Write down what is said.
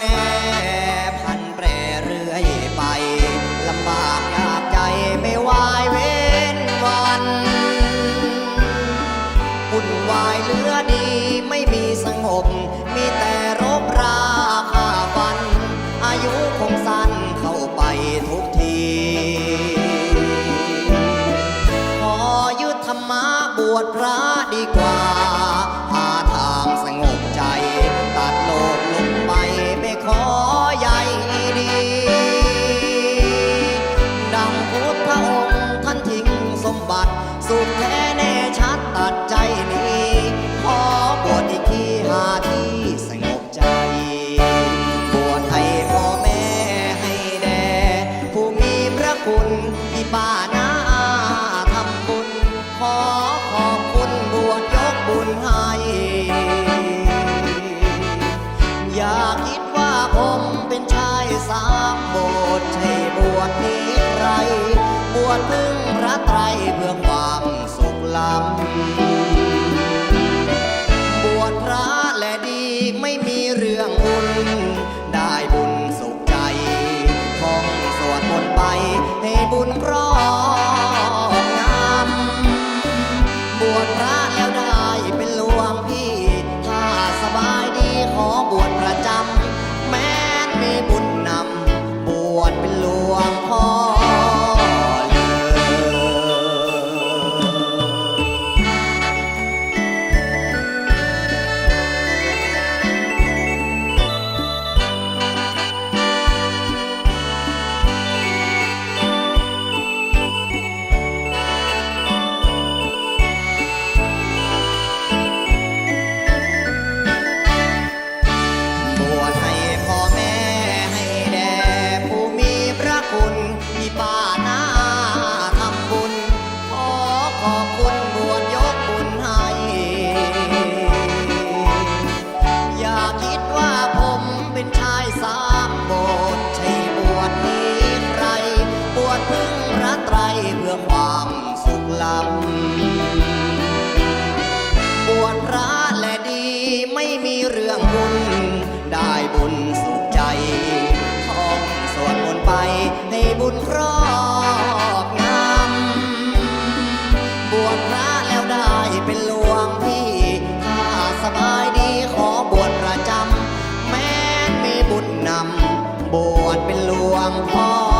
แน่พันแปรเรื่อยไปลำบากยากใจไม่วายเว้นวันหุ่นวายเลือดีไม่มีสงบ มีแต่รบราค่าฟัน อายุคงสั้นเข้าไปทุกที ขอยุดธรรมะบวชพระดีกว่า สุดแท้แน่ชัดตัดใจนี้ขอบวชอีกทีหาที่สงบใจ บวชให้พ่อแม่ให้แด่ผู้มีพระคุณที่ป่านาอาทำบุญ ขอขอบคุณบวชยกบุญให้ อย่าคิดว่าผมเป็นชายสามโบสถ์ให้บวชนี้ไรบวชพึ่งพระไตรเพื่อ อดเป็นหลวงพ่อ